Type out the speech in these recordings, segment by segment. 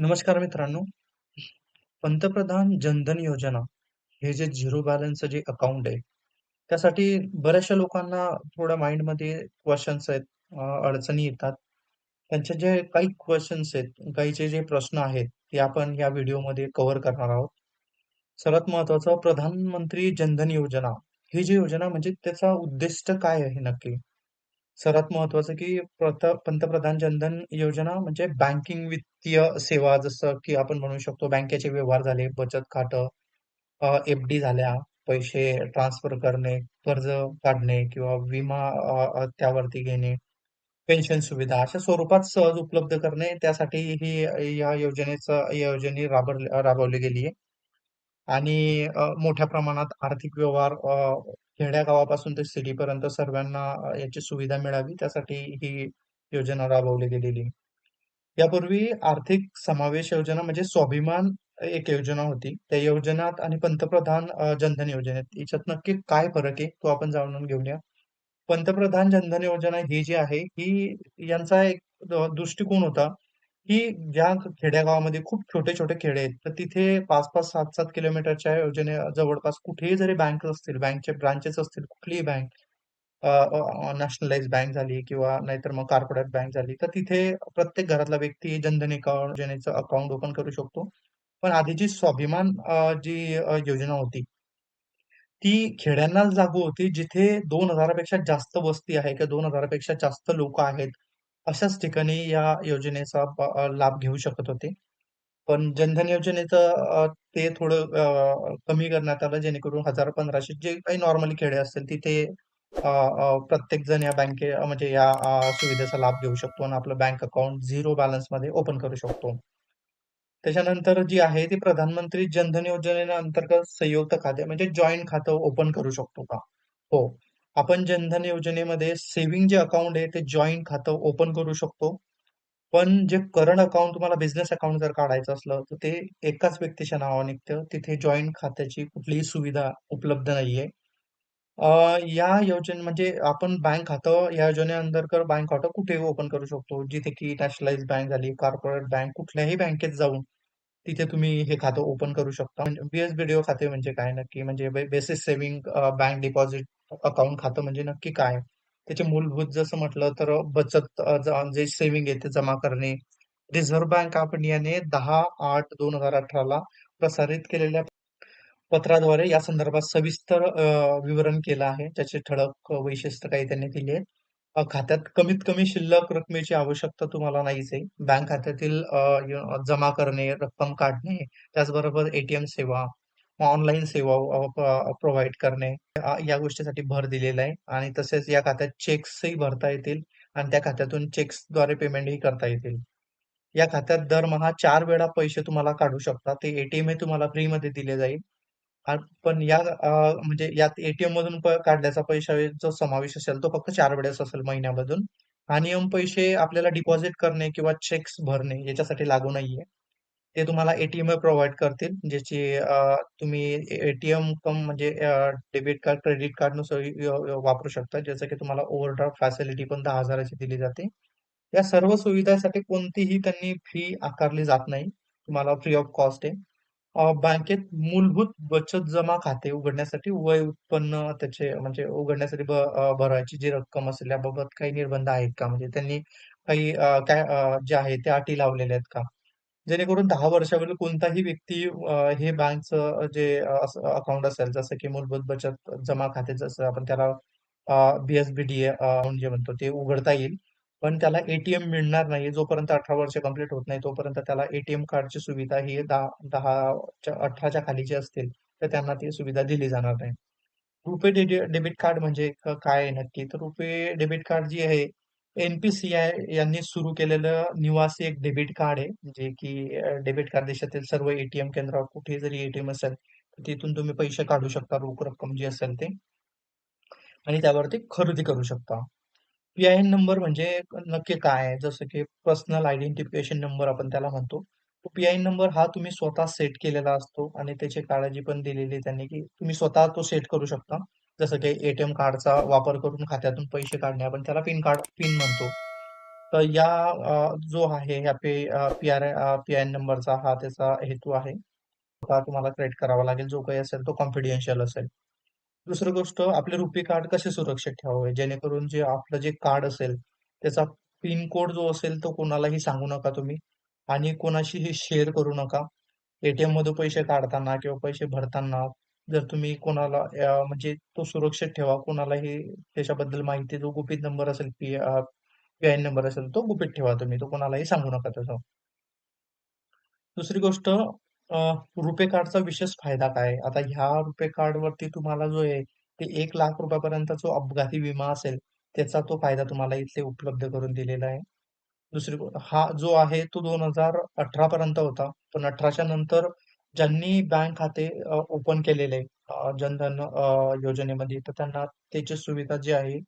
नमस्कार मित्रांनो. पंतप्रधान जनधन योजना हे जे झिरो बॅलन्सचं जे अकाउंट आहे, त्यासाठी बऱ्याचशा लोकांना थोड्या माइंडमध्ये क्वेश्चन्स आहेत, अडचणी येतात. त्यांचे जे काही क्वेश्चन्स आहेत, काहीचे जे प्रश्न आहेत, ते आपण या व्हिडिओमध्ये कव्हर करणार आहोत. सर्वात महत्त्वाचं प्रधानमंत्री जनधन योजना, ही जी योजना म्हणजे त्याचा उद्दिष्ट काय आहे नक्की? सर्वात महत्वाचं की प्रथ पंतप्रधान जनधन योजना म्हणजे बँकिंग वित्तीय सेवा जसं की आपण म्हणू शकतो बँकेचे व्यवहार झाले, बचत खातं, अ, एफ-डी झाल्या, पैसे ट्रान्सफर करणे, कर्ज काढणे किंवा विमा अ, अ, त्यावरती घेणे, पेन्शन सुविधा अशा स्वरूपात सहज उपलब्ध करणे त्यासाठी ही या योजनेचं योजने राबवली राबवली गेली आहे. आणि अ, मोठ्या प्रमाणात आर्थिक व्यवहार अ, खेड्यागावापासून ते सिटीपर्यंत सर्वांना याची सुविधा मिळावी त्यासाठी ही योजना राबवली गेलेली. यापूर्वी आर्थिक समावेश योजना म्हणजे स्वाभिमान एक योजना होती. त्या योजनात आणि पंतप्रधान जनधन योजनेत याच्यात नक्की काय फरक आहे? तो आपण जाणून घेऊया. पंतप्रधान जनधन योजना ही जी आहे, ही यांचा एक दृष्टिकोन होता, की ज्या खेड्यागावामध्ये खूप छोटे-छोटे खेडे आहेत, तर तिथे 5-5, 7-7 किलोमीटरच्या योजने जवळपास कुठेही जरी बँक असतील, बँकचे ब्रांचेस असतील, कुठलीही बँक नॅशनलाइज बँक झाली किंवा नाहीतर मग कॉर्पोरेट बँक झाली, तर तिथे प्रत्येक घरातला व्यक्ती जनधन अकाउंट योजनेचं अकाउंट ओपन करू शकतो. पण आधीची स्वाभिमान जी योजना होती, ती खेड्यांना लागू होती, जिथे 2,000 पेक्षा जास्त वस्ती आहे किंवा 2,000 पेक्षा जास्त लोक आहेत. अशाच ठिकाणी या योजनेचा प अ, लाभ घेऊ शकत होते. पण जनधन योजनेचं अ, ते थोडं अ, कमी करण्यात आलं जेणेकरून 1000-1500 जे काही नॉर्मली खेडे असतील तिथे अ, अ, प्रत्येक जण या बँके म्हणजे या अ, सुविधेचा लाभ घेऊ शकतो आणि आपलं बँक अकाउंट झिरो बॅलन्समध्ये ओपन करू शकतो. त्याच्यानंतर जी आहे ती प्रधानमंत्री जनधन योजनेअंतर्गत संयुक्त खाते म्हणजे जॉइंट खातं ओपन करू शकतो का? हो. आपण जनधन योजनेमध्ये सेव्हिंग जे अकाउंट आहे ते जॉईंट खातं ओपन करू शकतो. पण जे करंट अकाउंट तुम्हाला बिझनेस अकाउंट जर काढायचं असलं, तर ते एकाच व्यक्तीच्या नावावर निघतं. तिथे जॉईंट खात्याची कुठलीही सुविधा उपलब्ध नाहीये. अ, या योजने म्हणजे आपण बँक खातं या योजनेअंतर्गत बँक खातं कुठेही ओपन करू शकतो. जिथे की नॅशनलाइज बँक झाली, कॉर्पोरेट बँक कुठल्याही बँकेत जाऊन तिथे तुम्ही हे खातं ओपन करू शकता. म्हणजे बी-एस-बी-डी-ओ खाते म्हणजे काय नक्की? म्हणजे बे सेव्हिंग बँक डिपॉझिट अकाउंट खातं म्हणजे नक्की काय? त्याचे मूलभूत जसं म्हटलं तर बचत अ, ज जे सेव्हिंग आहे ते जमा करणे. रिझर्व्ह बँक ऑफ इंडियाने 10/8/2018 ला प्रसारित केलेल्या पत्राद्वारे या संदर्भात सविस्तर अ, विवरण केलं आहे. त्याचे ठळक वैशिष्ट्य काही त्यांनी दिली आहेत. अ, खात्यात कमीत कमी शिल्लक रकमेची आवश्यकता तुम्हाला नाहीच आहे. बँक खात्यातील अ, य जमा करणे, रक्कम काढणे, त्याचबरोबर एटीएम सेवा, ऑनलाईन सेवा प्रोव्हाइड करणे या गोष्टीसाठी भर दिलेला आहे आणि तसेच या खात्यात चेक्सही भरता येतील आणि त्या खात्यातून चेक्सद्वारे पेमेंटही करता येतील. या खात्यात दरमहा चार वेळा पैसे तुम्हाला काढू शकता. ते एटीएमही तुम्हाला फ्रीमध्ये दिले जाईल. पण या म्हणजे यात एटीएम मधून काढल्याचा पैशाचा समावेश असेल, तो फक्त चार वेळेस असेल महिन्यामधून. हा नियम पैसे आपल्याला डिपॉझिट करणे किंवा चेक्स भरणे याच्यासाठी लागू नाहीये. ते तुम्हाला एटीएम प्रोव्हाइड करतील, ज्याची अ, तुम्ही एटीएम कम म्हणजे डेबिट कार्ड, क्रेडिट कार्डनुसार अ, वापरू शकता. जसं की तुम्हाला ओव्हरड्राफ्ट फॅसिलिटी पण 10,000 ची दिली जाते. या सर्व सुविधांसाठी कोणतीही त्यांनी फी आकारली जात नाही. तुम्हाला फ्री ऑफ कॉस्ट आहे. अ, बँकेत मूलभूत बचत जमा खाते उघडण्यासाठी वय उत्पन्न त्याचे म्हणजे उघडण्यासाठी भ अ, भरायची जी रक्कम असेल याबाबत काही निर्बंध आहेत का? म्हणजे त्यांनी काही अ, काय अ, जे आहे त्या अटी लावलेल्या आहेत का? जेणेकरून 10 वर्षावरील कोणताही व्यक्ती अ, हे बँकचं जे असं अकाउंट असेल जसं की मूलभूत बचत जमा खाते जसं आपण त्याला अ, बी-एस-बी-डी अकाउंट जे म्हणतो ते उघडता येईल. पण त्याला एटीएम मिळणार नाही. जोपर्यंत 18 वर्ष कंप्लीट होत नाही, तोपर्यंत त्याला एटीएम कार्डची सुविधा ही 10 10च्या 18च्या खाली जे असतील, तर त्यांना ती सुविधा दिली जाणार नाही. रुपे डेबि डेबिट कार्ड म्हणजे क काय आहे नक्की? तर रुपे डेबिट कार्ड जी आहे, एनपीसीआय यांनी सुरू केलेलं निवासी एक डेबिट कार्ड आहे. जे की डेबिट कार्ड देशातील सर्व एटीएम केंद्रावर कुठे जरी एटीएम असेल, तर तिथून तुम्ही पैसे काढू शकता, रोख रक्कम जी असेल ते आणि त्यावरती खरेदी करू शकता. पी-आय-एन नंबर म्हणजे नक्की काय आहे? जसं की पर्सनल आयडेंटिफिकेशन नंबर आपण त्याला म्हणतो. तो पी-आय-एन नंबर हा तुम्ही स्वतः सेट केलेला असतो आणि त्याची काळजी पण दिलेली त्यांनी, की तुम्ही स्वतः तो सेट करू शकता. जसं की एटीएम कार्डचा वापर करून खात्यातून पैसे काढणे, आपण त्याला पिन कार्ड पिन म्हणतो. तर या जो आहे या पे P R P I N नंबरचा हा त्याचा हेतू आहे. तुम्हाला क्रिएट करावा लागेल जो काही असेल तो कॉन्फिडेन्शियल असेल. दुसरी गोष्ट आपले रुपी कार्ड कसे सुरक्षित ठेवावे? जेणेकरून जे आपलं जे कार्ड असेल त्याचा पिन कोड जो असेल तो कोणालाही सांगू नका तुम्ही. आणि कोणाशीही शेअर करू नका. एटीएम मधून पैसे काढताना किंवा पैसे भरताना जर तुम्ही कोणाला अ, म्हणजे तो सुरक्षित ठेवा कोणालाही त्याच्याबद्दल माहिती जो गुपित नंबर असेल पी पी नंबर असेल तो गुपित ठेवा तुम्ही तो कोणालाही सांगू नका त्याचा. दुसरी गोष्ट अ, रुपे कार्डचा विशेष फायदा काय? आता ह्या रुपे कार्डवरती तुम्हाला जो आहे ते एक लाख रुपयापर्यंत जो अपघाती विमा असेल त्याचा तो फायदा तुम्हाला इथे उपलब्ध करून दिलेला आहे. दुसरी गो- हा जो आहे तो दोन हजार अठरा पर्यंत होता पण अठराच्या नंतर ज्यांनी बँक खाते ओपन केलेले अ, जनधन अ, योजनेमध्ये तर त्यांना त्याची सुविधा जी आहे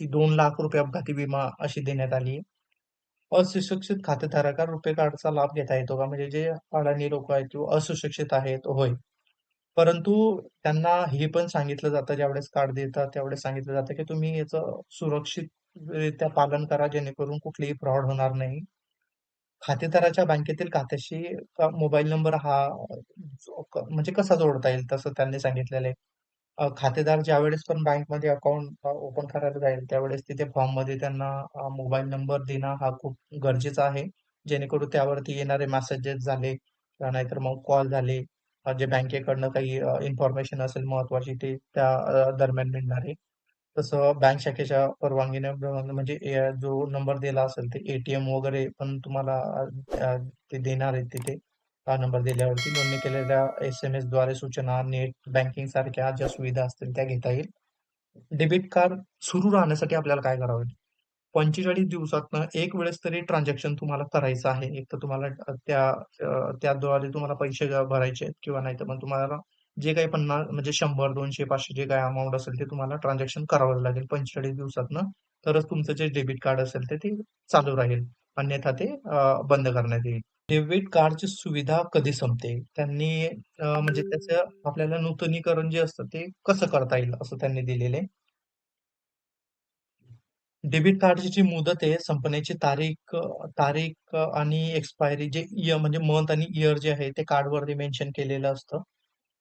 ती दोन लाख रुपये अपघाती विमा अशी देण्यात आली आहे अസുशिक्षित खातेधारकांना रुपे कार्डचा लाभ घेता येतो का? म्हणजे जे अडाणी लोक आहेत किंवा असुशिक्षित आहेत, होय. परंतु त्यांना हे पण सांगितलं जातं ज्यावेळेस कार्ड देतात त्यावेळेस सांगितलं जातं, की तुम्ही याचं सुरक्षितरित्या पालन करा जेणेकरून कुठलीही फ्रॉड होणार नाही. खातेदाराच्या बँकेतील खात्याशी अ, मोबाईल नंबर हा जो क म्हणजे कसा जोडता येईल तसं त्यांनी सांगितलेलं आहे. अ, खातेदार ज्यावेळेस पण बँकमध्ये अकाउंट ओपन करायला जाईल त्यावेळेस तिथे फॉर्ममध्ये त्यांना अ, मोबाईल नंबर देणं हा खूप गरजेचा आहे. जेणेकरून त्यावरती येणारे मेसेजेस झाले किंवा नाहीतर मग कॉल झाले अ, जे बँकेकडनं काही इन्फॉर्मेशन असेल महत्त्वाची ते त्या अ, दरम्यान मिळणार आहे. तसं बँक शाखेच्या परवानगीने म्हणजे ए- जो नंबर दिला असेल ते एटीएम वगैरे पण तुम्हाला अ, ते देणार आहेत तिथे. हा नंबर दिल्यावरती नोंदणी केलेल्या एस एम एसद्वारे सूचना नेट बँकिंग सारख्या ज्या सुविधा असतील त्या घेता येईल. डेबिट कार्ड सुरू राहण्यासाठी आपल्याला काय करावं 45 दिवसातनं एक वेळेस तरी ट्रान्झॅक्शन तुम्हाला करायचं आहे. एक तर तुम्हाला त्या अ, त्याद्वारे तुम्हाला पैसे भरायचे आहेत किंवा नाहीतर मग तुम्हाला जे काही 50 म्हणजे शंभर दोनशे पाचशे जे काही अमाऊंट असेल ते तुम्हाला ट्रान्झॅक्शन करावं लागेल 45 दिवसातनं. तरच तुमचं जे डेबिट कार्ड असेल ते ते चालू राहील. अन्यथा ते बंद करण्यात येईल. डेबिट कार्डची सुविधा कधी संपते? त्यांनी म्हणजे त्याचं आपल्याला नूतनीकरण जे असतं ते कसं करता येईल असं त्यांनी दिलेलं आहे. डेबिट कार्डची जी मुदत आहे संपण्याची तारीख तारीख आणि एक्सपायरी जे इयर म्हणजे मंथ आणि इयर जे आहे ते कार्डवरती मेन्शन केलेलं असतं.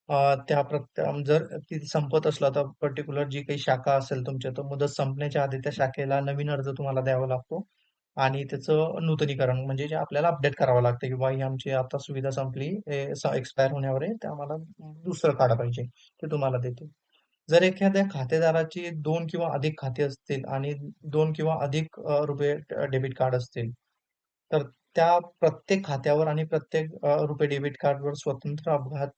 त्या प्रत्य जर ती संपत असलं तर पर्टिक्युलर जी काही शाखा असेल तुमच्या तर मुदत संपण्याच्या आधी त्या शाखेला नवीन अर्ज तुम्हाला द्यावा लागतो आणि त्याचं नूतनीकरण म्हणजे जे आपल्याला अपडेट करावं लागतं की बा ही आमची आता सुविधा संपली एक्सपायर होण्यावर आहे ते आम्हाला दुसरं कार्ड पाहिजे ते तुम्हाला देते. जर एखाद्या खातेदाराची दोन किंवा अधिक खाते असतील आणि दोन किंवा अधिक रुपये डेबिट कार्ड असतील, तर त्या प्रत्येक खात्यावर आणि प्रत्येक रुपये डेबिट कार्डवर स्वतंत्र अपघात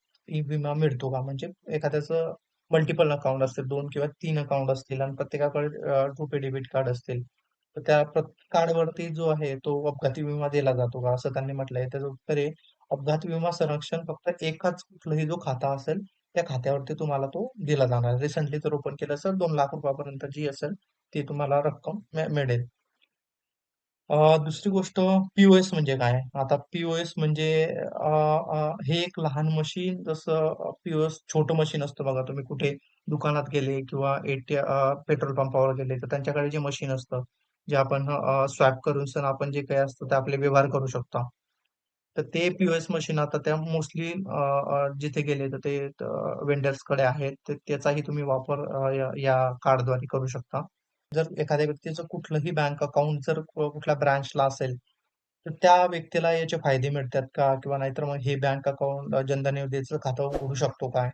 विमा मिळतो का? म्हणजे एखाद्याचं मल्टिपल अकाउंट असतील, दोन किंवा तीन अकाउंट असतील आणि प्रत्येकाकडे रुपे डेबिट कार्ड असतील, तर त्या कार्डवरती जो आहे तो अपघाती विमा दिला जातो का? असं त्यांनी म्हटलंय. त्याचं उत्तर आहे, अपघाती विमा संरक्षण फक्त एकाच कुठलंही जो खाता असेल त्या खात्यावरती तुम्हाला तो दिला जाणार रिसेंटली जर ओपन केलं असेल दोन लाख रुपयापर्यंत जी असेल ती तुम्हाला रक्कम मिळेल. दुसरी गोष्ट पीओएस म्हणजे काय? आता पीओएस म्हणजे हे एक लहान मशीन जसं पीओएस छोटं मशीन असतं बघा. तुम्ही कुठे दुकानात गेले किंवा एटी पेट्रोल पंपावर गेले तर त्यांच्याकडे जे मशीन असतं, जे आपण स्वॅप करून सण आपण जे काही असतं ते आपले व्यवहार करू शकतो. तर ते पीओएस मशीन आता त्या मोस्टली जिथे गेले तर ते वेंडर्सकडे आहेत. तर त्याचाही तुम्ही वापर या या कार्डद्वारे करू शकता. जर एखाद्या व्यक्तीचं कुठलंही बँक अकाउंट जर कुठल्या ब्रांचला असेल, तर त्या व्यक्तीला याचे फायदे मिळतात का? किंवा नाहीतर मग हे बँक अकाउंट जनधन योजनेचं खातं उघडू शकतो काय?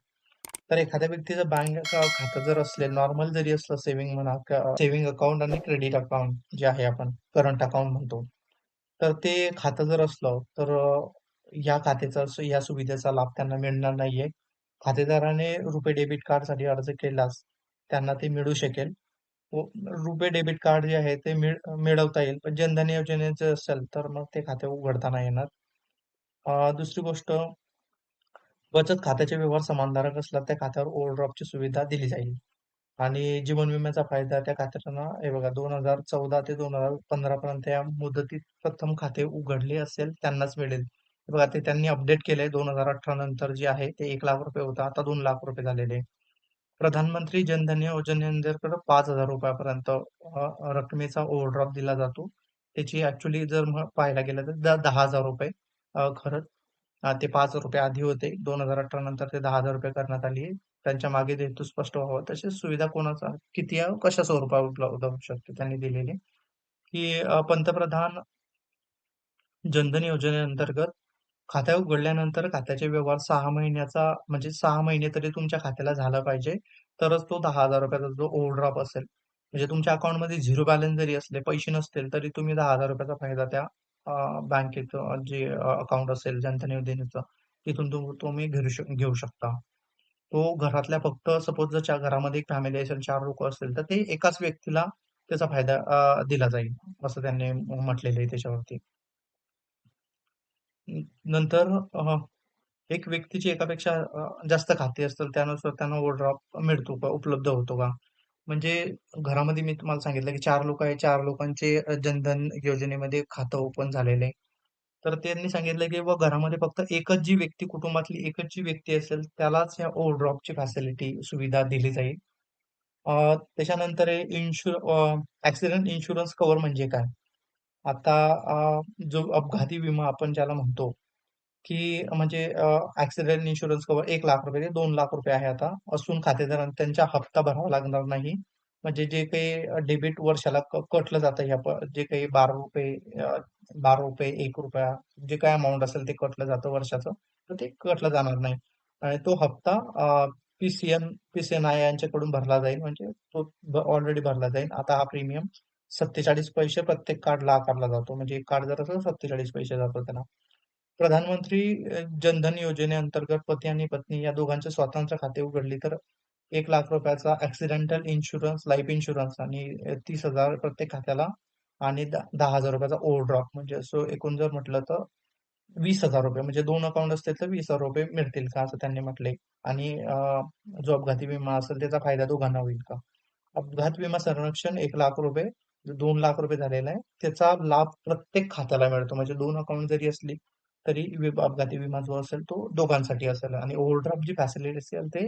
तर एखाद्या व्यक्तीचं बँक खातं जर असेल, नॉर्मल जरी असलं सेव्हिंग म्हणा सेव्हिंग अकाउंट आणि क्रेडिट अकाउंट जे आहे आपण करंट अकाउंट म्हणतो. तर ते खातं जर असलं, तर या खात्याचा या सुविधेचा लाभ त्यांना मिळणार नाहीये. खातेदाराने रुपे डेबिट कार्डसाठी अर्ज केल्यास त्यांना ते मिळू शकेल. हो, रुपे डेबिट कार्ड जे आहे ते मिळ मिळवता येईल. पण जनधन योजनेचं असेल, तर मग ते खाते उघडताना येणार. दुसरी गोष्ट बचत खात्याचे व्यवहार समानधारक असला त्या खात्यावर ओव्हरड्राफ्टची सुविधा दिली जाईल. आणि जीवन विम्याचा फायदा त्या खात्यातना हे बघा 2014 ते 2015 पर्यंत या मुदतीत प्रथम खाते उघडले असेल त्यांनाच मिळेल. बघा ते त्यांनी अपडेट केले दोन हजार अठरा नंतर जे आहे ते एक लाख रुपये होता आता दोन लाख रुपये झालेले आहे. प्रधानमंत्री जनधन योजनेअंतर्गत पाच हजार रुपयापर्यंत अ, रकमेचा ओव्हरड्राफ्ट दिला जातो. त्याची ॲक्चुअली जर पाहायला गेलं तर द ₹10,000 अ, खरंच अ, ते ₹5 आधी होते. 2018 नंतर ते ₹10,000 करण्यात आली. त्यांच्या मागे हेतू स्पष्ट व्हावा. तसेच सुविधा कोणाचा किती कशा स्वरूपात उपलब्ध होऊ शकते त्यांनी दिलेली, की अ, पंतप्रधान जनधन योजनेअंतर्गत खाते उघडल्यानंतर खात्याचे व्यवहार सहा महिन्याचा म्हणजे सहा महिने तरी तुमच्या खात्याला झाला पाहिजे. तरच तो दहा हजार रुपयाचा जो ओव्हरड्राफ्ट असेल, म्हणजे तुमच्या अकाउंटमध्ये झिरो बॅलन्स जरी असले, पैसे नसतील, तरी तुम्ही दहा हजार रुपयाचा फायदा त्या बँकेत जे अकाउंट असेल जनधन योजनेचं, तिथून तुम्ही घेऊ शक घेऊ शकता. तो घरातल्या फक्त सपोज जर घरामध्ये एक फॅमिली असेल, चार लोक असतील, तर ते एकाच व्यक्तीला त्याचा फायदा दिला जाईल, असं त्यांनी म्हटलेलं आहे त्याच्यावरती. नंतर अ, एक व्यक्तीची एकापेक्षा अ, जास्त खाती असतील त्यानुसार त्यांना ओव्हरड्राफ्ट मिळतो का? उपलब्ध होतो का? म्हणजे घरामध्ये मी तुम्हाला सांगितलं की 4 लोकं आहे 4 लोकांचे अ, जनधन योजनेमध्ये खातं ओपन झालेलं आहे. तर त्यांनी सांगितलं की बुवा घरामध्ये फक्त एकच जी व्यक्ती कुटुंबातली एकच जी व्यक्ती असेल त्यालाच या ओव्हरड्राफ्टची फॅसिलिटी सुविधा दिली जाईल. अ, त्याच्यानंतर आहे इन्शु अ, ॲक्सिडेंट इन्शुरन्स कव्हर म्हणजे काय? आता जो अपघाती विमा आपण ज्याला म्हणतो, की म्हणजे ऍक्सिडेंट इन्शुरन्स कव्हर ₹1,00,000 ते ₹2,00,000 आहे आता. असून खातेदारांना त्यांचा हप्ता भरावा लागणार नाही. म्हणजे जे काही डेबिट वर्षाला कटलं जातं ह्या जे काही ₹12 अ, ₹12, ₹1 जे काही अमाऊंट असेल ते कटलं जातं वर्षाचं, तर ते कटलं जाणार नाही. आणि तो हप्ता पी सी एन पी-सी-एन-आय यांच्याकडून भरला जाईल. म्हणजे तो ऑलरेडी भरला जाईल. आता हा प्रीमियम 47 पैसे प्रत्येक कार्डला आकारला जातो. म्हणजे एक कार्ड जर असेल 47 पैसे जातो त्यांना प्रधानमंत्री जनधन योजनेअंतर्गत पती आणि पत्नी या दोघांचे स्वतंत्र खाते उघडली तर एक लाख रुपयाचा ऍक्सिडेंटल इन्शुरन्स, लाईफ इन्शुरन्स आणि तीस हजार प्रत्येक खात्याला आणि दहा हजार रुपयाचा ओव्हरड्रॉप म्हणजे असं एकूण जर म्हटलं तर ₹20,000 म्हणजे दोन अकाउंट असतील तर ₹20,000 मिळतील का? असं त्यांनी म्हटले आणि जो अपघाती विमा असेल त्याचा फायदा दोघांना होईल का? अपघात विमा संरक्षण एक लाख रुपये दोन लाख रुपये झालेला आहे. त्याचा लाभ प्रत्येक खात्याला मिळतो. म्हणजे दोन अकाउंट जरी असली, तरी अपघाती विमा जो असेल तो दोघांसाठी असेल आणि ओव्हरड्राफ्ट जी फॅसिलिटी असेल ते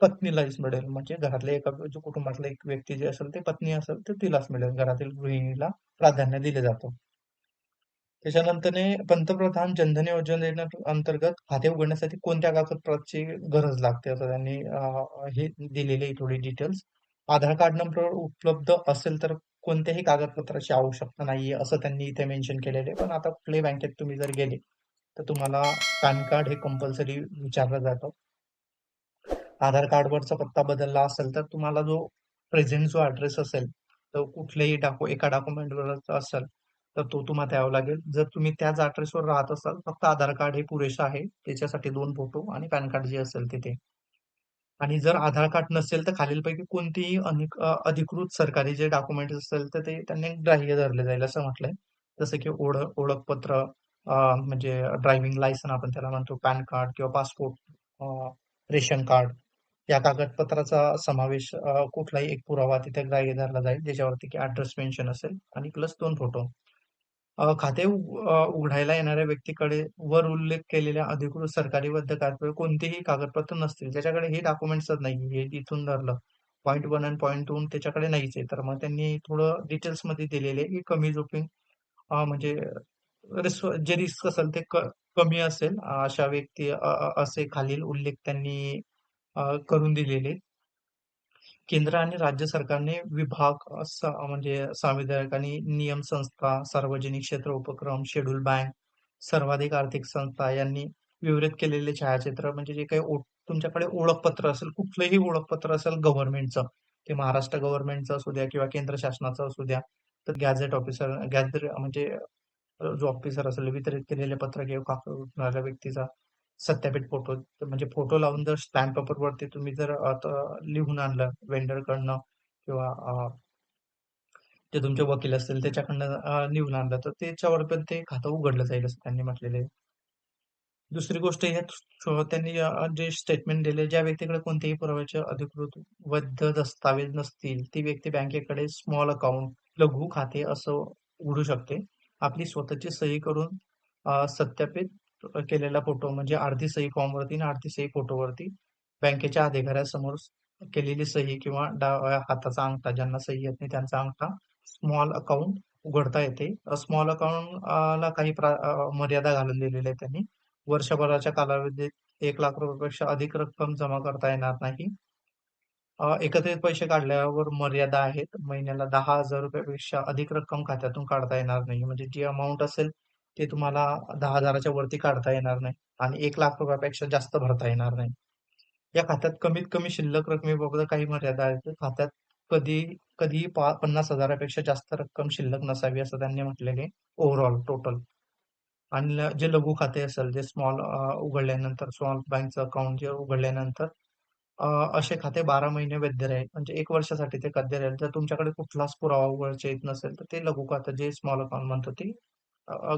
पत्नीलाच मिळेल. म्हणजे घरातल्या एका जो कुटुंबातला एक व्यक्ती जे असेल ते पत्नी असेल ते तिलाच मिळेल. घरातील गृहिणीला प्राधान्य दिले जातो त्याच्यानंतरने पंतप्रधान जनधन योजने अंतर्गत खाते उघडण्यासाठी कोणत्या कागदपत्राची गरज लागते असं त्यांनी हे दिलेली थोडी डिटेल्स. आधार कार्ड नंबर उपलब्ध असेल तर कोणत्याही कागदपत्राची आवश्यकता नाहीये असं त्यांनी इथे मेन्शन केलेलं आहे. पण आता कुठल्याही बँकेत तुम्ही जर गेले, तर तुम्हाला पॅन कार्ड हे कंपल्सरी विचारलं जातं. आधार कार्डवरचा पत्ता बदलला असेल तर तुम्हाला जो प्रेझेंट जो ऍड्रेस असेल, तो कुठल्याही डाकु एका डॉक्युमेंटवर असेल, तर तो तुम्हाला द्यावा लागेल. जर तुम्ही त्याच ऍड्रेसवर राहत असाल, फक्त आधार कार्ड हे पुरेसं आहे. त्याच्यासाठी दोन फोटो आणि पॅन कार्ड जे असेल तिथे आणि जर आधार कार्ड नसेल, तर खालीलपैकी कोणतीही अनिक अ, अधिकृत सरकारी जे डॉक्युमेंट्स असेल, तर ते त्यांनी ग्राह्य धरले जाईल असं म्हटलंय. जसं की ओळख ओळखपत्र अ, म्हणजे ड्रायव्हिंग लायसन आपण त्याला म्हणतो, पॅन कार्ड किंवा पासपोर्ट, अ, रेशन कार्ड या कागदपत्राचा समावेश अ, कुठलाही एक पुरावा तिथे ग्राह्य धरला जाईल, ज्याच्यावरती की ॲड्रेस मेन्शन असेल आणि प्लस 2 फोटो. अ, खाते उघ अ, उघडायला येणाऱ्या व्यक्तीकडे वर उल्लेख केलेल्या अधिकृत सरकारी कागदपत्र कोणतेही कागदपत्र नसतील. ज्याच्याकडे हे डॉक्युमेंट्सच नाही, हे इथून धरलं. पॉइंट 1 आणि पॉइंट 2 त्याच्याकडे नाहीच आहे. तर मग त्यांनी थोडं डिटेल्समध्ये दिलेले आहे, की कमी जोखीम अ, म्हणजे रिस्क जे रिस्क असेल ते क कमी असेल. अशा व्यक्ती अ, अ, असे खालील उल्लेख त्यांनी अ, करून दिलेले केंद्र आणि राज्य सरकारने विभाग अ, म्हणजे संविधायक आणि नियम संस्था, सार्वजनिक क्षेत्र उपक्रम, शेड्यूल बँक, सर्वाधिक आर्थिक संस्था यांनी विवरित केलेले छायाचित्र म्हणजे जे काही ओ तुमच्याकडे ओळखपत्र असेल, कुठलंही ओळखपत्र असेल गव्हर्नमेंटचं, ते महाराष्ट्र गव्हर्नमेंटचं असू द्या किंवा केंद्र शासनाचं असू द्या, तर गॅझेट ऑफिसर गॅझेट म्हणजे जो ऑफिसर असेल वितरित केलेले पत्र किंवा कागद व्यक्तीचा सत्यापित फोटो म्हणजे फोटो लावून जर स्टॅम्प पेपरवरती तुम्ही जर लिहून आणलं वेंडरकडनं किंवा जे तुमचे वकील असतील त्याच्याकडनं लिहून आणलं तर त्याच्यावर पण ते खातं उघडलं जाईल असं त्यांनी म्हटलेले दुसरी गोष्ट यात त्यांनी जे स्टेटमेंट दिले, ज्या व्यक्तीकडे कोणत्याही पुराव्याचे अधिकृत वैध दस्तावेज नसतील, ती व्यक्ती बँकेकडे स्मॉल अकाउंट, लघु खाते असं उघडू शकते. आपली स्वतःची सही करून सत्यापित केलेला फोटो म्हणजे अर्धी सही फॉर्मवरती आणि अर्धी सही फोटोवरती बँकेच्या अधिकाऱ्यासमोर केलेली सही किंवा डाव्या हाताचा अंगठा, ज्यांना सही येत नाही त्यांचा अंगठा, स्मॉल अकाउंट उघडता येते. स्मॉल अकाउंटला काही प्रा मर्यादा घालून दिलेल्या आहेत त्यांनी. वर्षभराच्या कालावधीत एक लाख रुपयापेक्षा अधिक रक्कम जमा करता येणार नाही. एकत्रित पैसे काढल्यावर मर्यादा आहेत. महिन्याला दहा हजार रुपयापेक्षा अधिक रक्कम खात्यातून काढता येणार नाही. म्हणजे जी अमाऊंट असेल, ते तुम्हाला दहा हजाराच्या वरती काढता येणार नाही आणि एक लाख रुपयापेक्षा जास्त भरता येणार नाही. या खात्यात कमीत कमी शिल्लक रकमेबाबत काही मर्यादा आहेत. खात्यात कधी कधीही पा 50,000 पेक्षा जास्त रक्कम शिल्लक नसावी असं त्यांनी म्हटलेले ओव्हरऑल टोटल आणि जे लघु खाते असेल, जे स्मॉल उघडल्यानंतर स्मॉल बँकचं अकाउंट जे उघडल्यानंतर असे खाते 12 महिने वैध राहील. म्हणजे एक वर्षासाठी ते वैध राहील. जर तुमच्याकडे कुठलाच पुरावा उघडचे येत नसेल, तर ते लघु खातं जे स्मॉल अकाउंट म्हणतो ते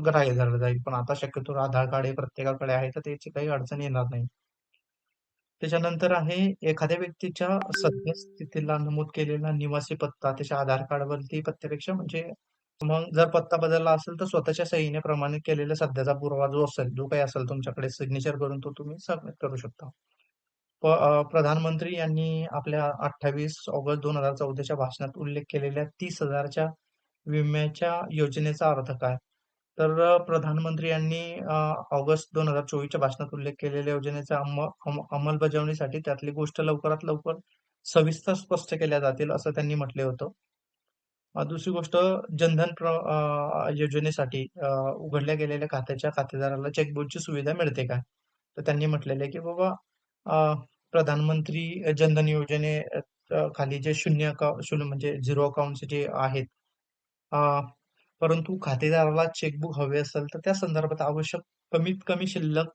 ग्राह्य धरलं जाईल. पण आता शक्यतो आधार कार्ड हे प्रत्येकाकडे आहे, तर त्याची काही अडचण येणार नाही. त्याच्यानंतर आहे एखाद्या व्यक्तीच्या सद्यस्थितीला नमूद केलेला निवासी पत्ता त्याच्या आधार कार्डवरती पत्त्यापेक्षा म्हणजे मग जर पत्ता बदलला असेल, तर स्वतःच्या सहीने प्रमाणित केलेला सध्याचा पुरावा जो असेल, जो काही असेल तुमच्याकडे सिग्नेचर करून तो तुम्ही सबमिट करू शकता. प्रधानमंत्री यांनी आपल्या 28 ऑगस्ट दोन हजार चौदाच्या भाषणात उल्लेख केलेल्या तीस हजारच्या विम्याच्या योजनेचा अर्थ काय? तर प्रधानमंत्री यांनी ऑगस्ट दोन हजार चोवीसच्या भाषणात उल्लेख केलेल्या योजनेच्या अंम अंमलबजावणीसाठी त्यातली गोष्ट लवकरात लवकर सविस्तर स्पष्ट केल्या जातील, असं त्यांनी म्हटले होतं. दुसरी गोष्ट जनधन प्र योजनेसाठी उघडल्या गेलेल्या खात्याच्या खातेदाराला चेकबुकची सुविधा मिळते का? तर त्यांनी म्हटलेलं की बाबा प्रधानमंत्री जनधन योजने खाली जे शून्य अकाउंट शून्य म्हणजे झिरो अकाउंट जे आहेत परंतु खातेदाराला चेकबुक हवे असेल, तर त्या संदर्भात आवश्यक कमीत कमी शिल्लक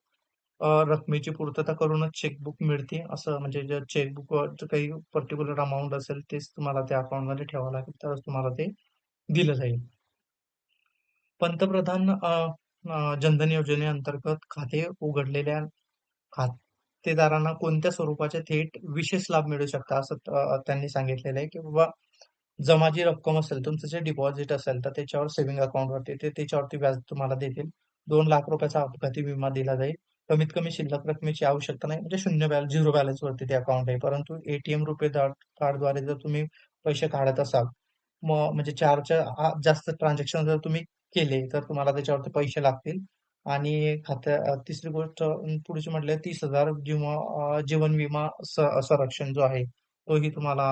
रकमेची पूर्तता करूनच चेकबुक मिळते. असं म्हणजे जर चेकबुक काही पर्टिक्युलर अमाऊंट असेल, तेच तुम्हाला त्या अकाउंटमध्ये ठेवावं लागेल, तरच तुम्हाला ते दिलं जाईल. पंतप्रधान जनधन योजनेअंतर्गत खाते उघडलेल्या खातेदारांना कोणत्या स्वरूपाचे थेट विशेष लाभ मिळू शकतात, असं त्यांनी सांगितलेलं आहे, की बाबा जमा जी रक्कम असेल, तुमचं जे डिपॉझिट असेल, तर त्याच्यावर सेव्हिंग अकाउंटवरती ते त्याच्यावरती व्याज तुम्हाला देतील. दोन लाख रुपयाचा अपघाती विमा दिला जाईल. कमीत कमी शिल्लक रकमेची आवश्यकता नाही, म्हणजे शून्य बॅलन्स, झिरो बॅलन्सवरती ते अकाउंट आहे. परंतु एटीएम रुपये कार्ड कार्डद्वारे जर तुम्ही पैसे काढत असाल, मग म्हणजे चारच्या जास्त ट्रान्झॅक्शन जर तुम्ही केले, तर तुम्हाला त्याच्यावरती पैसे लागतील आणि खात्या तिसरी गोष्ट पुढची म्हटली 30,000 किंवा जीवन विमा संरक्षण जो आहे, तोही तुम्हाला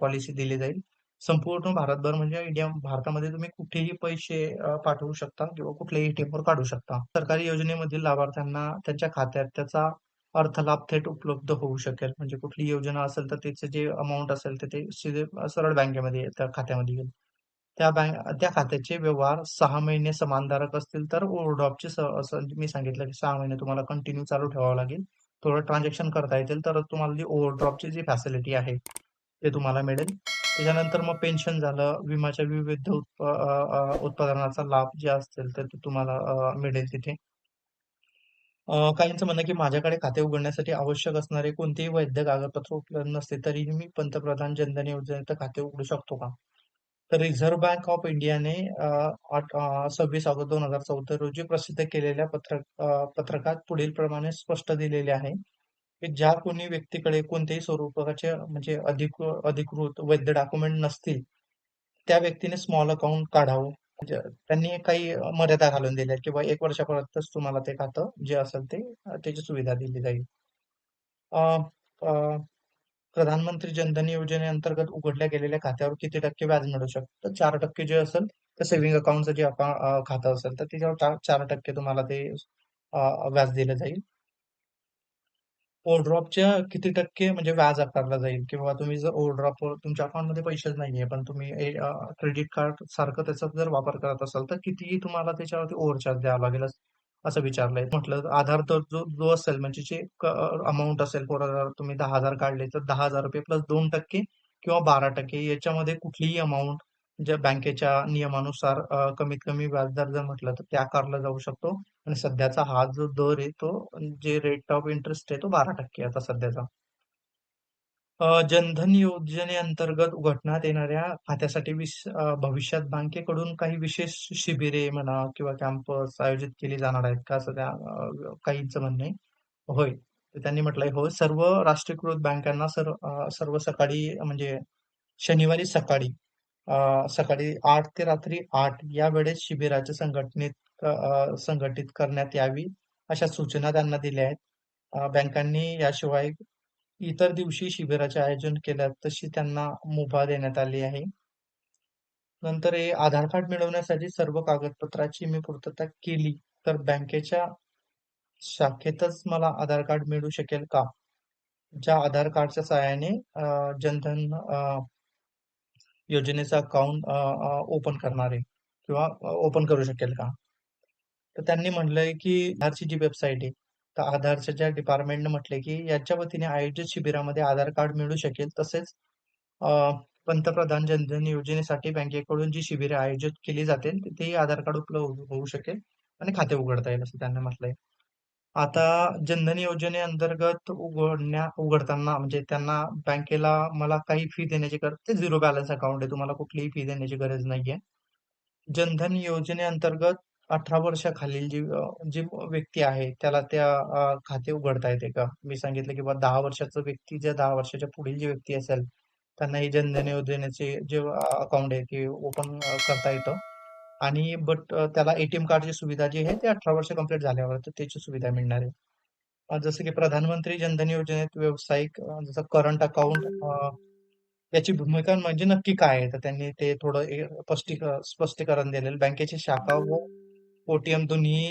पॉलिसी दिली जाईल. संपूर्ण भारतभर म्हणजे इंडिया भारतामध्ये तुम्ही कुठेही पैसे पाठवू शकता किंवा कुठल्याही एटीएमवर काढू शकता. सरकारी योजनेमधील लाभार्थ्यांना त्यांच्या खात्यात त्याचा अर्थलाभ थेट उपलब्ध होऊ शकेल. म्हणजे कुठली योजना असेल, तर त्याचं जे अमाऊंट असेल, तर ते सीधे सरळ बँकेमध्ये त्या खात्यामध्ये येईल. त्या बँक त्या खात्याचे व्यवहार सहा महिने समानधारक असतील, तर ओव्हरड्राफ्टची असं मी सांगितलं, की सहा महिने तुम्हाला कंटिन्यू चालू ठेवावं लागेल. थोडं ट्रान्झॅक्शन करता येतील, तर तुम्हाला जी ओव्हरड्राफ्टची जी फॅसिलिटी आहे, ते तुम्हाला मिळेल. त्याच्यानंतर मग पेन्शन झालं, विमाच्या विविध उत्प उत्पादनाचा लाभ जे असतील, तर ते तुम्हाला मिळेल तिथे. काहींचं म्हणणं की माझ्याकडे खाते उघडण्यासाठी आवश्यक असणारे कोणतेही वैध कागदपत्र उपलब्ध नसते, तरीही मी पंतप्रधान जनधन योजनेत खाते उघडू शकतो का? तर रिझर्व्ह बँक ऑफ इंडियाने सव्वीस ऑगस्ट दोन हजार चौदा रोजी प्रसिद्ध केलेल्या पत्रक पत्रकात पुढील प्रमाणे स्पष्ट दिलेले आहे, की ज्या कोणी व्यक्तीकडे कोणत्याही स्वरूपाचे म्हणजे अधिक अधिकृत वैध डॉक्युमेंट नसतील, त्या व्यक्तीने स्मॉल अकाउंट काढावं. म्हणजे त्यांनी काही मर्यादा घालून दिल्या किंवा एक वर्षापर्यंतच तुम्हाला ते खातं जे असेल ते त्याची सुविधा दिली जाईल. अ, अ, प्रधानमंत्री जनधन योजनेअंतर्गत उघडल्या गेलेल्या खात्यावर किती टक्के व्याज मिळू शकतं? चार टक्के जे असेल, तर सेव्हिंग अकाउंटचं जे अका अ, खातं असेल, तर त्याच्यावर चार टक्के तुम्हाला ते अ, व्याज दिलं जाईल. ओव्हरड्राफ्टच्या किती टक्के म्हणजे व्याज आकारला जाईल किंवा तुम्ही जर ओव्हरड्राफ्टवर तुमच्या अकाउंटमध्ये पैसेच नाहीये, पण तुम्ही क्रेडिट कार्ड सारखं त्याचा जर वापर करत असाल, तर कितीही तुम्हाला त्याच्यावरती ओव्हरचार्ज द्यावा लागेल असं विचारलंय. म्हटलं आधार तर जो जो असेल म्हणजे जे अमाऊंट असेल असेल हजार तुम्ही दहा हजार काढले, तर ₹10,000 प्लस दोन टक्के किंवा 12% याच्यामध्ये कुठलीही अमाऊंट ज्या बँकेच्या नियमानुसार कमीत कमी व्याजदर जर म्हटलं, तर ते आकारला जाऊ शकतो आणि सध्याचा हा जो दर आहे, तो जे रेट ऑफ इंटरेस्ट आहे, तो बारा टक्के आता सध्याचा. जनधन योजनेअंतर्गत उघडण्यात येणाऱ्या खात्यासाठी विश भविष्यात बँकेकडून काही विशेष शिबिरे म्हणा किंवा कॅम्पस आयोजित केली जाणार आहेत का? असं त्या अ, काहींचं म्हणणं आहे. होय. त्यांनी म्हटलंय, "होय, सर्व राष्ट्रीयकृत बँकांना सर्व सर्व सकाळी म्हणजे शनिवारी सकाळी सकाळी आठ ते रात्री आठ या वेळेस शिबिराचे संघटनेत संघटित करण्यात यावी, अशा सूचना त्यांना दिल्या आहेत. बँकांनी याशिवाय इतर दिवशी शिबिराचे आयोजन केल्या तशी त्यांना मुभा देण्यात आली आहे. नंतर हे आधार कार्ड मिळवण्यासाठी सर्व कागदपत्राची मी पूर्तता केली, तर बँकेच्या शाखेतच मला आधार कार्ड मिळू शकेल का? ज्या आधार कार्डच्या सहाय्याने जनधन योजनेचं अकाउंट ओपन करणार आहे किंवा ओपन करू शकेल का? तर त्यांनी म्हटलंय की आधारची जी वेबसाईट आहे, तर आधारच्या ज्या डिपार्टमेंटने म्हटले की याच्या वतीने आयोजित शिबिरामध्ये आधार कार्ड मिळू शकेल. तसेच पंतप्रधान जनधन योजनेसाठी बँकेकडून जी शिबिरे आयोजित केली जातील, तिथेही आधार कार्ड उपलब्ध होऊ शकेल आणि खाते उघडता येईल असं त्यांनी म्हटलंय. आता जनधन योजनेअंतर्गत उघडण्या उघडताना म्हणजे त्यांना बँकेला मला काही फी देण्याची गरज ते झिरो बॅलन्स अकाउंट आहे. तुम्हाला कुठलीही फी देण्याची गरज नाहीये. जनधन योजनेअंतर्गत 18 वर्षाखालील जी जी व्यक्ती आहे त्याला त्या खाते उघडता येते का? मी सांगितलं की बाबा 10 वर्षाचा व्यक्ती ज्या दहा वर्षाच्या पुढील जी व्यक्ती असेल, त्यांना ही जनधन योजनेचे जे अकाउंट आहे ते ओपन करता येतं आणि बट त्याला एटीएम कार्डची सुविधा जी आहे ते अठरा वर्ष कंप्लीट झाल्यावर तर त्याची सुविधा मिळणार आहे. जसं की प्रधानमंत्री जनधन योजनेत व्यावसायिक जसं करंट अकाउंट याची भूमिका म्हणजे नक्की काय आहे? तर त्यांनी ते थोडं स्पष्टी स्पष्टीकरण दिलेलं. बँकेची शाखा व ओटीएम दोन्ही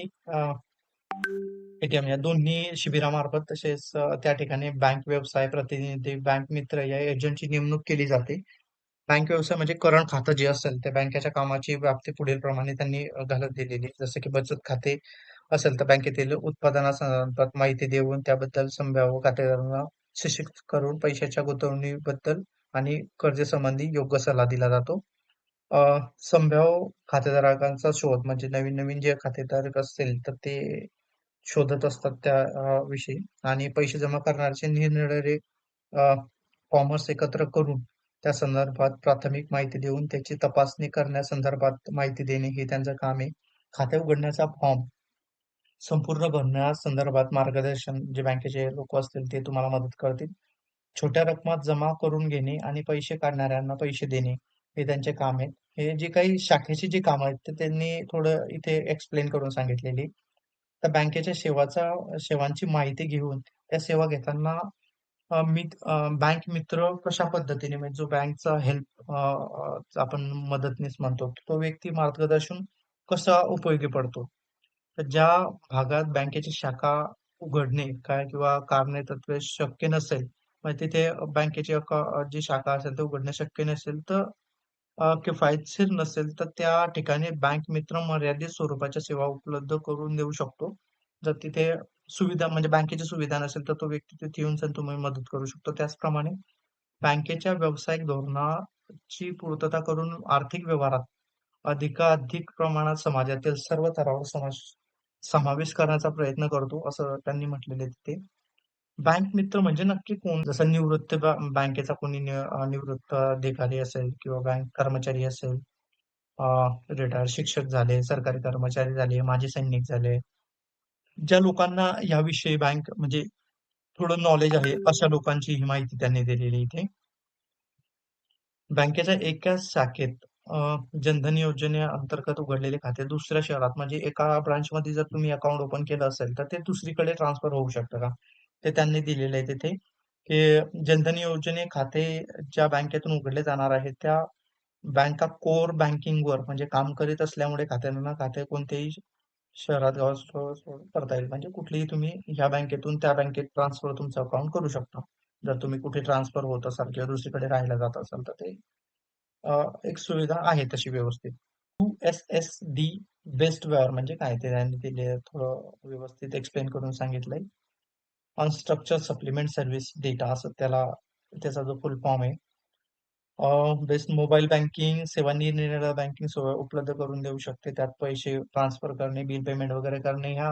एटीएम या दोन्ही शिबिरामार्फत तसेच त्या ठिकाणी बँक व्यवसाय प्रतिनिधी, बँक मित्र या एजंटची नेमणूक केली जाते. बँक व्यवसाय म्हणजे करंट खातं जे असेल, ते बँकेच्या कामाची व्याप्ती पुढीलप्रमाणे त्यांनी घालत दिलेली आहे. जसं की बचत खाते असेल, तर बँकेतील उत्पादनासंदर्भात माहिती देऊन त्याबद्दल संभाव्य खातेदारांना सशक्त करून पैशाच्या गुंतवणुकीबद्दल आणि कर्जेसंबंधी योग्य सल्ला दिला जातो. अ, संभाव्य खातेधारकांचा शोध म्हणजे नवीन-नवीन जे खातेधारक असतील, तर ते शोधत असतात त्या अ, विषयी आणि पैसे जमा करण्याचे निरनिराळे अ, फॉर्म्स एकत्र करून त्या संदर्भात प्राथमिक माहिती देऊन त्याची तपासणी करण्यासंदर्भात माहिती देणे हे त्यांचं काम आहे. खाते उघडण्याचा फॉर्म संपूर्ण भरण्यासंदर्भात मार्गदर्शन जे बँकेचे लोक असतील ते तुम्हाला मदत करतील. छोट्या रकमात जमा करून घेणे आणि पैसे काढणाऱ्यांना पैसे देणे हे त्यांचे काम आहे. हे जे काही शाखेची जी कामं आहेत, ते त्यांनी थोडं इथे एक्सप्लेन करून सांगितलेली. तर बँकेच्या सेवाचा सेवांची माहिती घेऊन त्या सेवा घेताना मित बँक मित्र कशा पद्धतीने म्हणजे जो बँकचा हेल्प आपण मदतनीस म्हणतो, तो व्यक्ती मार्गदर्शन कसा उपयोगी पडतो. तर ज्या भागात बँकेची शाखा उघडणे काय किंवा कारणे तत्वे शक्य नसेल, म्हणजे तिथे बँकेची जी शाखा असेल, ते उघडणे शक्य नसेल, तर किफायतशीर नसेल, तर त्या ठिकाणी बँक मित्र मर्यादित स्वरूपाच्या सेवा उपलब्ध करून देऊ शकतो. जर तिथे सुविधा म्हणजे बँकेची सुविधा नसेल, तर तो व्यक्ती तिथे येऊन तुम्ही मदत करू शकतो. त्याचप्रमाणे बँकेच्या व्यावसायिक धोरणाची पूर्तता करून आर्थिक व्यवहारात अधिकाधिक प्रमाणात समाजातील सर्व थरावर समावेश समावेश करण्याचा प्रयत्न करतो, असं त्यांनी म्हटलेले तिथे. बँक मित्र म्हणजे नक्की कोण? जसं निवृत्त बँकेचा कोणी निवृत्त अधिकारी असेल किंवा बँक कर्मचारी असेल, रिटायर रिटायर्ड शिक्षक झाले, सरकारी कर्मचारी झाले, माजी सैनिक झाले. ज्या लोकांना याविषयी बँक म्हणजे थोडं नॉलेज आहे, अशा लोकांची ही माहिती त्यांनी दिलेली आहे इथे. बँकेच्या एकाच शाखेत जनधन योजनेअंतर्गत उघडलेले खाते दुसऱ्या शहरात म्हणजे एका ब्रांचमध्ये जर तुम्ही अकाउंट ओपन केलं असेल, तर ते दुसरीकडे ट्रान्सफर होऊ शकतं का? ते त्यांनी दिलेलं आहे तिथे, की जनधन योजने खाते ज्या बँकेतून उघडले जाणार आहे, त्या बँका कोर बँकिंगवर म्हणजे काम करीत असल्यामुळे खात्यांना खाते कोणत्याही शहरात, गावात करता येईल. म्हणजे कुठलीही तुम्ही ह्या बँकेतून त्या बँकेत ट्रान्सफर तुमचं अकाउंट करू शकता. जर तुम्ही कुठे ट्रान्सफर होत असाल किंवा दुसरीकडे राहायला जात असाल, तर ते अ, एक सुविधा आहे तशी व्यवस्थित. यू-एस-एस-डी बेस्टवेअर म्हणजे काय ते त्यांनी दिले थोडं व्यवस्थित एक्सप्लेन करून सांगितलंय. अनस्ट्रक्चर्ड सप्लिमेंट सर्व्हिस डेटा असं त्याला त्याचा जो फुल फॉर्म आहे. बेस्ट मोबाईल बँकिंग सेवा निरनिराळ्या बँकिंग सेवा उपलब्ध करून देऊ शकते. त्यात पैसे ट्रान्सफर करणे, बिल पेमेंट वगैरे करणे ह्या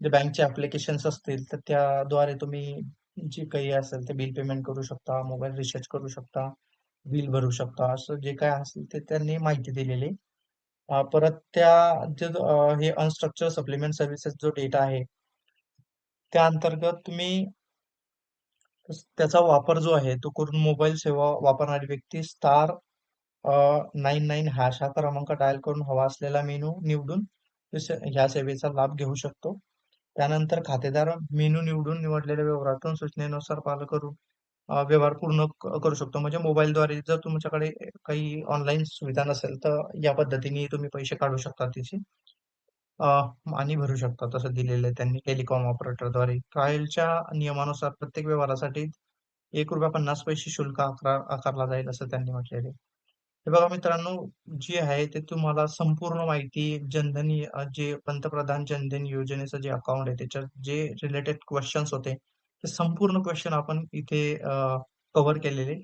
जे बँकचे ॲप्लिकेशन्स असतील, तर त्याद्वारे तुम्ही जे काही असेल ते बिल पेमेंट करू शकता, मोबाईल रिचार्ज करू शकता, बिल भरू शकता. असं जे काय असेल ते त्यांनी माहिती दिलेली परत त्या जे हे अनस्ट्रक्चर सप्लिमेंट सर्व्हिसेस जो डेटा आहे, त्या अंतर्गत तुम्ही त्याचा वापर जो आहे, तो करून मोबाईल सेवा वापरणारी व्यक्ती स्टार नाईन नाईन हॅश हा क्रमांक डायल करून हवा असलेला मेनू निवडून ह्या सेवेचा लाभ घेऊ शकतो. त्यानंतर खातेदार मेनू निवडून निवडलेल्या व्यवहारातून सूचनेनुसार पालन करून व्यवहार पूर्ण करू शकतो. म्हणजे मोबाईलद्वारे जर तुमच्याकडे काही ऑनलाईन सुविधा नसेल, तर या पद्धतीने तुम्ही पैसे काढू शकता तिची अ, आणि भरू शकता. तसं दिलेलं आहे त्यांनी टेलिकॉम ऑपरेटरद्वारे. ट्रायलच्या नियमानुसार प्रत्येक व्यवहारासाठी ₹1.50 शुल्क आकारला जाईल असं त्यांनी म्हटलेले आहे. हे बघा मित्रांनो, जे आहे ते तुम्हाला संपूर्ण माहिती जनधन जे पंतप्रधान जनधन योजनेचं जे अकाउंट आहे, त्याच्यात जे रिलेटेड क्वेश्चन्स होते, ते संपूर्ण क्वेश्चन आपण इथे कव्हर केलेले.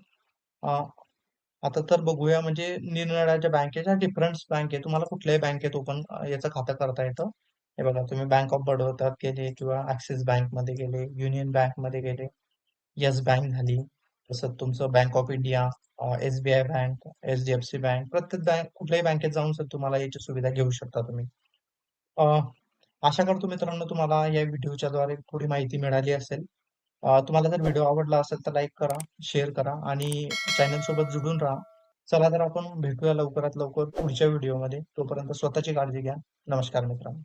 आता तर बघूया म्हणजे निरनिराळ्या बँकेच्या डिफरंट बँक आहे. तुम्हाला कुठल्याही बँकेत ओपन याचं खातं करता येतं. हे बघा तुम्ही बँक ऑफ बडोदात गेले किंवा ऍक्सिस बँकमध्ये गेले, युनियन बँकमध्ये गेले, येस बँक झाली. तसंच तुमचं bank of India, SBI bank, HDFC bank, प्रत्येक बँक कुठल्याही बँकेत जाऊन सर तुम्हाला याची सुविधा घेऊ शकता तुम्ही. आशा करतो मित्रांनो तुम्हाला या व्हिडिओच्या द्वारे थोडी माहिती मिळाली असेल. तुम्हाला जर व्हिडिओ आवडला असेल तर लाईक करा, शेअर करा आणि चॅनल सोबत जुडून राहा. चला तर आपण भेटूया लवकरात लवकर पुढच्या व्हिडिओमध्ये. तोपर्यंत स्वतःची काळजी घ्या. नमस्कार मित्रांनो.